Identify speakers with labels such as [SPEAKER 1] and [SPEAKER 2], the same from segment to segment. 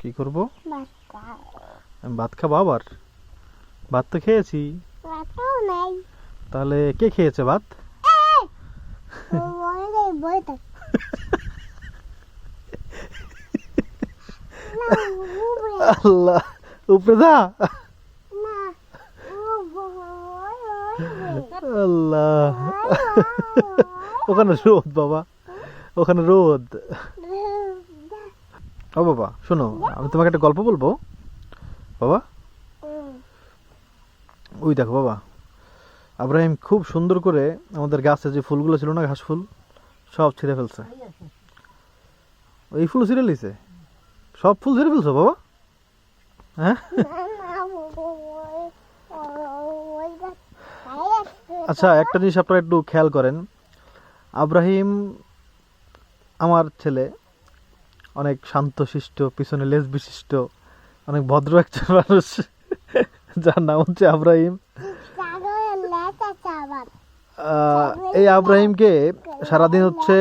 [SPEAKER 1] কি করব? আমি ভাত খাব আবার? ভাত তো খেয়েছি। তাহলে কে খেয়েছে ভাত? আল্লাহ উপরে যা। আল্লাহ। ওখানে রোদ বাবা। ওখানে রোদ। ও বাবা, শোনো, আমি তোমাকে একটা গল্প বলব। বাবা? ওই দেখো বাবা, আব্রাহিম খুব সুন্দর করে আমাদের গাছে যে ফুলগুলো ছিল না, ঘাস ফুল, সব ছিঁড়ে ফেলছে। এই ফুল ছিঁড়ে লিছে সব ফুল ছিঁড়ে ফেলছো বাবা? হ্যাঁ? আচ্ছা একটা জিনিস আপনারা একটু খেয়াল করেন। আব্রাহিম, আমার ছেলে অনেক শান্তশিষ্ট, পিছনে লেজ বিশিষ্ট অনেক ভদ্র একজন মানুষ। যার নাম হচ্ছে আব্রাহিম। এই আব্রাহিমকে সারাদিন হচ্ছে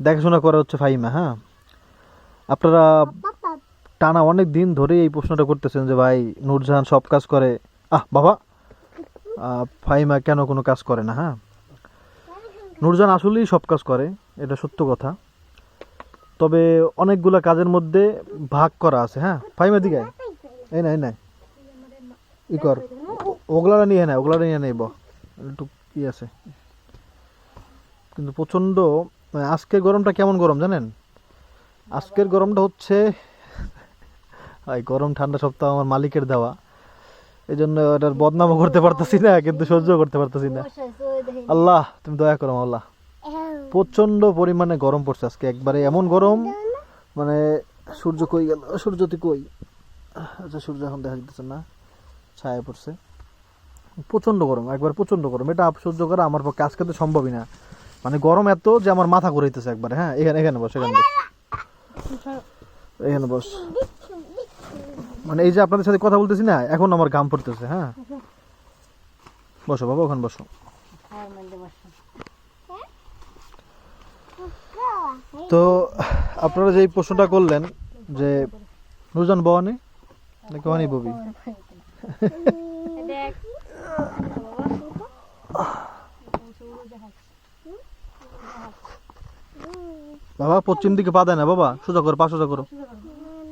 [SPEAKER 1] দেখাশোনা করা হচ্ছে ফাইমা হ্যাঁ? আপনারা টানা অনেক দিন ধরে এই প্রশ্নটা করতেছেন যে, ভাই, নূরজাহান সব কাজ করে। আহ, বাবা ফাইমা কেন কোনো কাজ করে না হ্যাঁ? নূরজাহান আসলেই সব কাজ করে, এটা সত্য কথা। তবে অনেকগুলো কাজের মধ্যে ভাগ করা আছে হ্যাঁ? ফাহিমা দিকে এই না এই না। ই কর। ও- ওগুলারা নিয়ে নেয় ওগুলারা নিয়ে নেই একটু ই আছে। কিন্তু প্রচণ্ড মানে আজকের গরমটা কেমন গরম জানেন? আজকের গরমটা হচ্ছে এই গরম ঠান্ডা সপ্তাহ আমার মালিকের দেওয়া। এই জন্য এটার বদনামও করতে পারতেছি না কিন্তু সহ্য করতে পারতেছি না। আল্লাহ তুমি দয়া করো আল্লাহ। প্রচণ্ড পরিমাণে গরম পড়ছে আজকে। একবারে এমন গরম মানে সূর্য কই গেল? সূর্য তুই কই? আচ্ছা সূর্য এখন দেখা যাচ্ছে না, ছায়া পড়ছে। প্রচণ্ড গরম, একবার প্রচণ্ড গরম। এটা সহ্য করা আমার পক্ষে আজকে তো সম্ভবই না। মানে গরম এত যে আমার মাথা ঘুরাইতেছে একবারে। হ্যাঁ এখানে এখানে বস এখানে বস। এখানে বস। মানে এই যে আপনাদের সাথে কথা বলতেছি না, এখন আমার ঘাম পড়তেছে হ্যাঁ। বসো বাবা, ওখানে বসো। তো, আপনারা যে প্রশ্নটা করলেন যে, নুরজান বওয়ানি নাকি ওয়ানি ববি? বাবা, পশ্চিম দিকে পা দেয় না বাবা। সোজা করো, পা সোজা করো।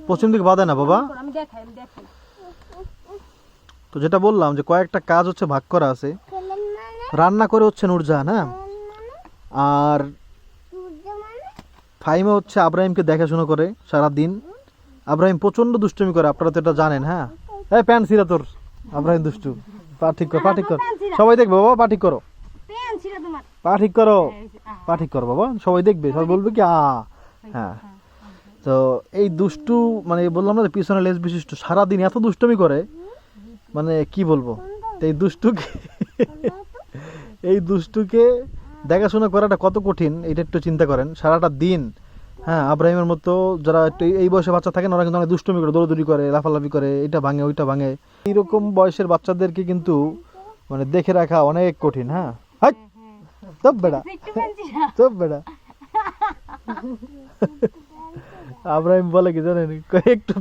[SPEAKER 1] পশ্চিম দিকে পা দেয় না বাবা। তো যেটা বললাম যে, কয়েকটা কাজ হচ্ছে, ভাগ করা আছে। রান্না করে হচ্ছে নুরজাহান হ্যাঁ? আর ফাইমা হচ্ছে আব্রাহিমকে দেখাশোনা করে সারা দিন আব্রাহিম প্রচণ্ড দুষ্টুমি করে আপনারা তো এটা জানেন হ্যাঁ? এই প্যান্ট ছিঁড়া তোর আব্রাহিম দুষ্টু। পা ঠিক কর পা ঠিক কর। সবাই দেখবে বাবা পা ঠিক করো।
[SPEAKER 2] ছিল
[SPEAKER 1] পা ঠিক করো। পা ঠিক করো বাবা সবাই দেখবে সবাই বলবে কি আ হ্যাঁ। তো এই দুষ্টু মানে বললাম না যে পিছনে লেজ বিশিষ্ট সারাদিন এত দুষ্টুমি করে মানে কি বলব? এই দুষ্টুকে এই দুষ্টুকে দেখাশোনা করাটা কত কঠিন, এটা একটু চিন্তা করেন। সারাটা দিন হ্যাঁ আব্রাহিমের মতো যারা এই- বয়সে বাচ্চা থাকেন, ওরা কিন্তু অনেক দুষ্টুমি করে, দৌড়দৌড়ি করে, লাফালাফি করে, এটা ভাঙে, ওইটা ভাঙে। এইরকম বয়সের বাচ্চাদেরকে কিন্তু মানে দেখে রাখা অনেক কঠিন হ্যাঁ। তব বেড়া। চুপ বেটা আব্রাহিম বলে কি জানেন? একটু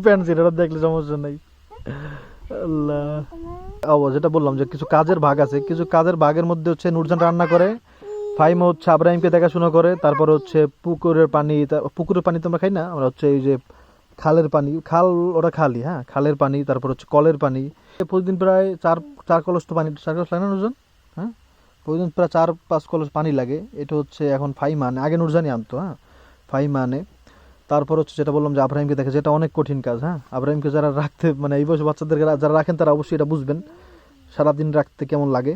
[SPEAKER 1] দেখলে সমস্যা নাই। যেটা বললাম যে কিছু কাজের ভাগ আছে, কিছু কাজের ভাগের মধ্যে হচ্ছে নুরজান রান্না করে ফাইমা হচ্ছে আব্রাহিমকে দেখাশোনা করে, তারপর হচ্ছে পুকুরের পানি পুকুরের পানি তো আমরা খাই না, আমরা হচ্ছে এই যে খালের পানি, খাল ওটা খালি হ্যাঁ খালের পানি, তারপর হচ্ছে কলের পানি। প্রতিদিন প্রায় চার চার কলস তো পানি, চার কলস লাগে না নুরজান? হ্যাঁ? প্রতিদিন প্রায় চার, পাঁচ কলস পানি লাগে, এটা হচ্ছে এখন ফাইমা আনে আগে নুরজানি আনতো হ্যাঁ ফাইমা আনে তারপর হচ্ছে যেটা বললাম যে আব্রাহিমকে দেখে, যেটা অনেক কঠিন কাজ হ্যাঁ আব্রাহিমকে যারা রাখতে মানে এই বয়সে বাচ্চাদেরকে যারা রাখেন তারা অবশ্যই এটা বুঝবেন, সারাদিন রাখতে কেমন লাগে।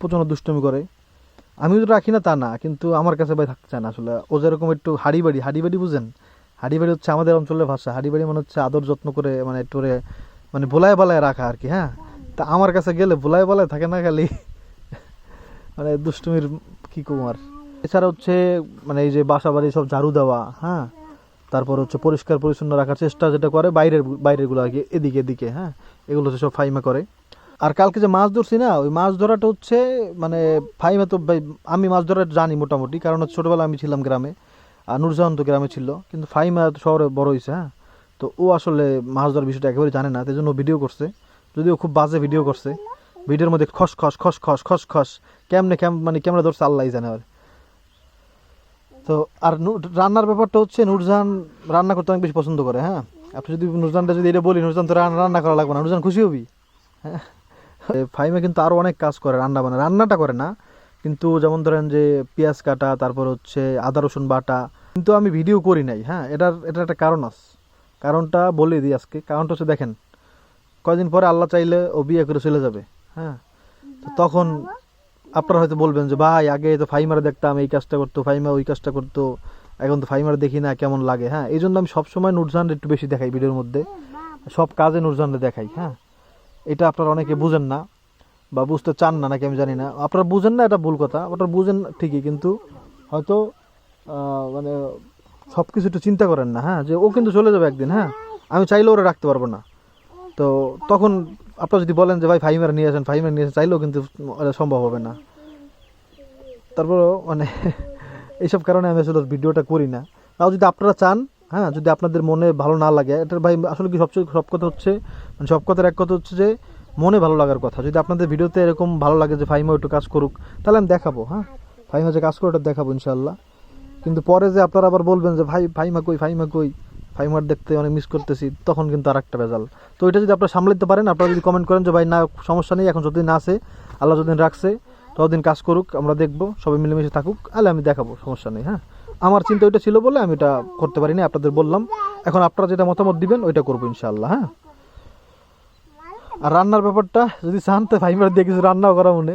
[SPEAKER 1] প্রচণ্ড দুষ্টমি করে। আমিও তো রাখি না, তা না। কিন্তু আমার কাছে ভাই থাকতে চায় না আসলে। ও যেরকম একটু হাড়ি বাড়ি হাড়ি বাড়ি বুঝেন? হাড়ি বাড়ি হচ্ছে আমাদের অঞ্চলের ভাষা। হাড়ি বাড়ি মানে হচ্ছে আদর যত্ন করে মানে ওরে মানে ভোলায় বালায় রাখা আর কি হ্যাঁ? তা আমার কাছে গেলে ভোলায় বালায় থাকে না খালি? মানে দুষ্টুমির কি কুমার এছাড়া হচ্ছে মানে এই যে বাসা বাড়ি সব ঝাড়ু দেওয়া হ্যাঁ? তারপর হচ্ছে পরিষ্কার পরিচ্ছন্ন রাখার চেষ্টা যেটা করে বাইরের বাইরেরগুলো আর কি, এদিকে এদিকে হ্যাঁ? এগুলো হচ্ছে সব ফাইমা করে। আর কালকে যে মাছ ধরছি না, ওই মাছ ধরাটা হচ্ছে মানে ফাইমা তো আমি মাছ ধরা জানি মোটামুটি, কারণ হচ্ছে ছোটবেলা আমি ছিলাম গ্রামে, আর নুরজাহান তো গ্রামে ছিল, কিন্তু ফাইমা শহরে বড় হয়েছে হ্যাঁ? তো ও আসলে মাছ ধরার বিষয়টা একেবারে জানে না, তাই জন্য ভিডিও করছে। যদিও খুব বাজে ভিডিও করছে, ভিডিওর মধ্যে খস খস খস খস খস খস, কেমনে, কেম মানে ক্যামেরা ধরছে আল্লাহ জানে আর। তো আর রান্নার ব্যাপারটা হচ্ছে নুরজান রান্না করতে অনেক বেশি পছন্দ করে হ্যাঁ? আপনি যদি নুরজানটা যদি এটা বলি নুরজান তো রান্না করা লাগবে না নুরজান খুশি হবি? হ্যাঁ? এ, ফাহিমা কিন্তু আরও অনেক কাজ করে রান্না বান্না। রান্নাটা করে না কিন্তু যেমন ধরেন যে পেঁয়াজ কাটা তারপর হচ্ছে আদা রসুন বাটা কিন্তু আমি ভিডিও করি নাই হ্যাঁ? এটার এটার একটা কারণ আছে। কারণটা বলে দিই আজকে। কারণটা হচ্ছে দেখেন কয়দিন পরে আল্লাহ চাইলে ও বিয়ে করে চলে যাবে হ্যাঁ? তখন আপনারা হয়তো বলবেন যে ভাই আগে তো ফাইমারে দেখতাম এই কাজটা করতো ফাইমা ওই কাজটা করতো এখন তো ফাইমারে দেখি না কেমন লাগে? হ্যাঁ এই জন্য আমি সবসময় নুরজান একটু বেশি দেখাই ভিডিওর মধ্যে। সব কাজে নুরজানরে দেখাই হ্যাঁ? এটা আপনারা অনেকে বুঝেন না বা বুঝতে চান না, নাকি আমি জানি না। আপনারা বুঝেন না এটা ভুল কথা, আপনারা বুঝেন ঠিকই, কিন্তু হয়তো মানে সব কিছু একটু চিন্তা করেন না হ্যাঁ? যে ও কিন্তু চলে যাবে একদিন হ্যাঁ? আমি চাইলেও ওরা রাখতে পারব না। তো তখন আপনারা যদি বলেন যে, ভাই ফাইমার নিয়ে আসেন ফাইমার নিয়ে আসেন, চাইলেও কিন্তু সম্ভব হবে না। তারপরও মানে এইসব কারণে আমি আসলে ভিডিওটা করি না। তাও যদি আপনারা চান হ্যাঁ যদি আপনাদের মনে ভালো না লাগে, এটার ভাই আসলে কি সবচেয়ে সব কথা হচ্ছে মানে সব কথার এক কথা হচ্ছে যে, মনে ভালো লাগার কথা। যদি আপনাদের ভিডিওতে এরকম ভালো লাগে যে ফাইমা একটু কাজ করুক, তাহলে আমি দেখাবো হ্যাঁ? ফাইমা যে কাজ করে ওটা দেখাবো ইনশাল্লাহ কিন্তু পরে যে আপনারা আবার বলবেন যে, ভাই ফাইমা কই ফাইমা কই? ফাইমার দেখতে অনেক মিস করতেছি, তখন কিন্তু আর একটা ভেজাল। তো এটা যদি আপনারা সামলাতে পারেন, আপনারা যদি কমেন্ট করেন যে, ভাই, না, সমস্যা নেই, এখন যতদিন আছে, আল্লাহ যতদিন রাখছে, ততদিন কাজ করুক, আমরা দেখব, সবাই মিলেমিশে থাকুক তাহলে আমি দেখাবো, সমস্যা নেই হ্যাঁ? আমার চিন্তা ওইটা ছিল বলে আমি এটা করতে পারিনি, আপনাদের বললাম। এখন আপনারা যেটা মতামত দিবেন, ওইটা করব ইনশাআল্লাহ হ্যাঁ? আর রান্নার ব্যাপারটা, যদি চান তো ফাইমার দিয়ে কিছু রান্নাও করা মনে।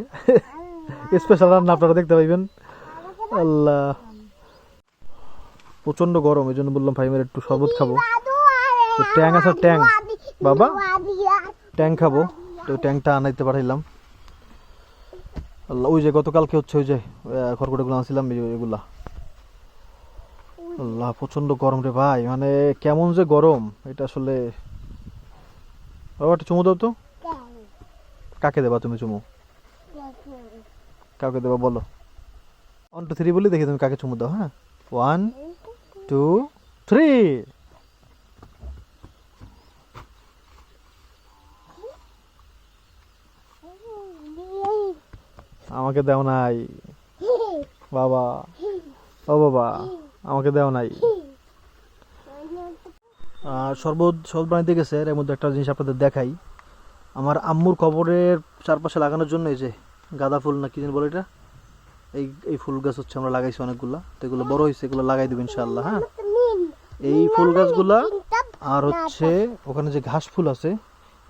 [SPEAKER 1] স্পেশাল রান্না আপনারা দেখতে পাইবেন। আল্লাহ। প্রচণ্ড গরম, এই জন্য বললাম ফাইমার একটু শরবত খাব। ট্যাং আছে, ট্যাং। বাবা, ট্যাং খাব। তো ট্যাংটা আনাইতে পাঠাইলাম। আল্লাহ, ওই যে গতকালকে হচ্ছে, ওই যে খড়কুটাগুলো আনছিলাম এগুলা। আল্লাহ প্রচণ্ড গরম রে ভাই। মানে কেমন যে গরম, এটা আসলে বাবা চুমু দাও তো। কাকে দেবা তুমি চুমু? কাকে দেবা বলো। ওয়ান টু থ্রি বলি, দেখি তুমি কাকে চুমু দাও হ্যাঁ? ওয়ান টু থ্রি আমাকে দেও নাই। বাবা। ও বাবা। আমাকে দেওয়া নাই। শরবত শরবত বানাইতে গেছে, এর মধ্যে একটা জিনিস আপনাদের দেখাই। আমার আম্মুর কবরের চারপাশে লাগানোর জন্য এই যে গাঁদা ফুল না কি যেন বলে এটা? এই এই ফুল গাছ হচ্ছে আমরা লাগাইছি অনেকগুলা। তো এগুলো বড় হয়েছে, এগুলো লাগাই দেবো ইনশাল্লাহ হ্যাঁ? এই ফুল গাছগুলা, আর হচ্ছে ওখানে যে ঘাস ফুল আছে,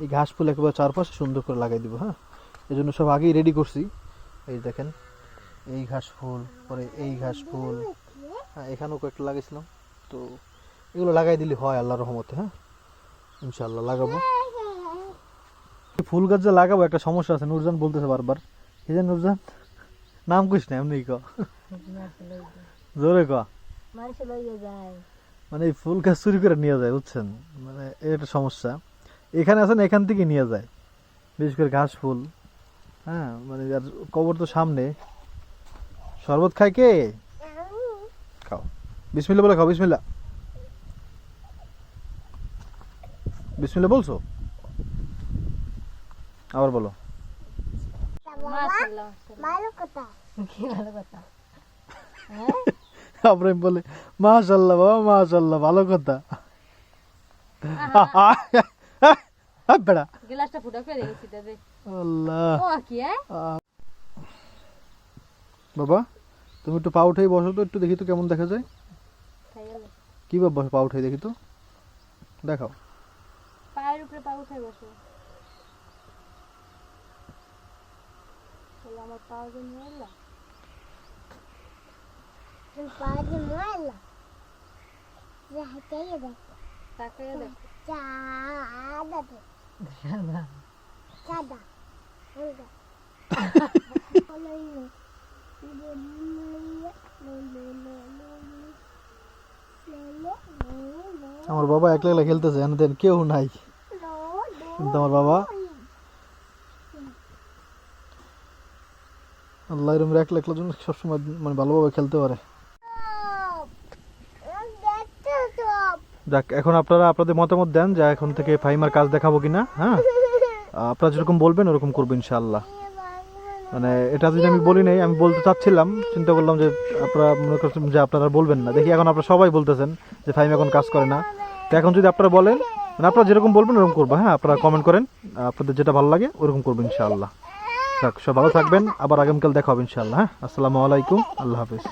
[SPEAKER 1] এই ঘাস ফুল একেবারে চারপাশে সুন্দর করে লাগাই দিব হ্যাঁ? এই জন্য সব আগেই রেডি করছি। এই দেখেন, এই ঘাস ফুল, পরে এই ঘাস ফুল হ্যাঁ এখানেও কয়েকটা লাগাইছিলাম। তো এগুলো লাগাই দিলে হয় আল্লাহ রহমতে হ্যাঁ? ইনশাল্লাহ লাগাবো। ফুল গাছ যে লাগাবো, একটা সমস্যা আছে, নুরজান বলতেছে বারবার। এই যে নুরজান? নাম কইস না, এমনি ক জোরে ক মানে এই ফুল গাছ চুরি করে নিয়ে যায়, বুঝছেন? মানে একটা সমস্যা। এখানে আছেন এখান থেকে নিয়ে যায়। বিশেষ করে ঘাস ফুল। হ্যাঁ মানে আর কবর তো সামনে। শরবত খায় কে? খাও। বিসমিল্লা বলে খাও বিসমিল্লা বিসমিল্লা বলছো? আবার বলো।
[SPEAKER 2] মাশাআল্লাহ
[SPEAKER 3] ভালো কথা।
[SPEAKER 2] কি ভালো কথা?
[SPEAKER 1] আব্রাহিম বলে মাশাল্লাহ বাবা মাশাল্লাহ ভালো কথা। বেড়া।
[SPEAKER 2] গ্লাসটা ফুটা করে গেছি তবে
[SPEAKER 1] আল্লাহ।
[SPEAKER 2] ও কি হ্যাঁ?
[SPEAKER 1] বাবা? তুমি একটু পা উঠেই বসো তো একটু দেখি তো কেমন দেখা যায়।
[SPEAKER 2] খাই গেল
[SPEAKER 1] কি বাবা পা উঠেই দেখি তো। দেখাও।
[SPEAKER 2] পায়ের উপরে পা উঠে বসো। তাহলে আমার পা
[SPEAKER 3] মারলা? যাই দেখ।
[SPEAKER 2] তাকায় দেখ।
[SPEAKER 3] চাদা দে। চাদা
[SPEAKER 1] আমার বাবা একলা একলা খেলতেছে, এনে দেন, কেউ নাই। কিন্তু আমার বাবা আল্লাহ এরম একলা একলা জন্য সবসময় মানে ভালোভাবে খেলতে পারে। যাক, এখন আপনারা আপনাদের মতামত দেন যে এখন থেকে ফাইমার কাজ দেখাবো কিনা হ্যাঁ? আপনারা যেরকম বলবেন ওরকম করব ইনশাআল্লাহ। মানে এটা যদি আমি বলি নাই, আমি বলতে চাচ্ছিলাম, চিন্তা করলাম যে আপনারা মনে করছেন যে আপনারা বলবেন না। দেখি এখন আপনারা সবাই বলতেছেন যে ফাইম এখন কাজ করে না। তো এখন যদি আপনারা বলেন মানে আপনারা যেরকম বলবেন ওরকম করব। হ্যাঁ আপনারা কমেন্ট করেন আপনাদের যেটা ভালো লাগে ওরকম করব ইনশাআল্লাহ। সব ভালো থাকবেন, আবার আগামীকাল দেখা হবে ইনশাআল্লাহ হ্যাঁ? আসসালামু আলাইকুম, আল্লাহ হাফিজ।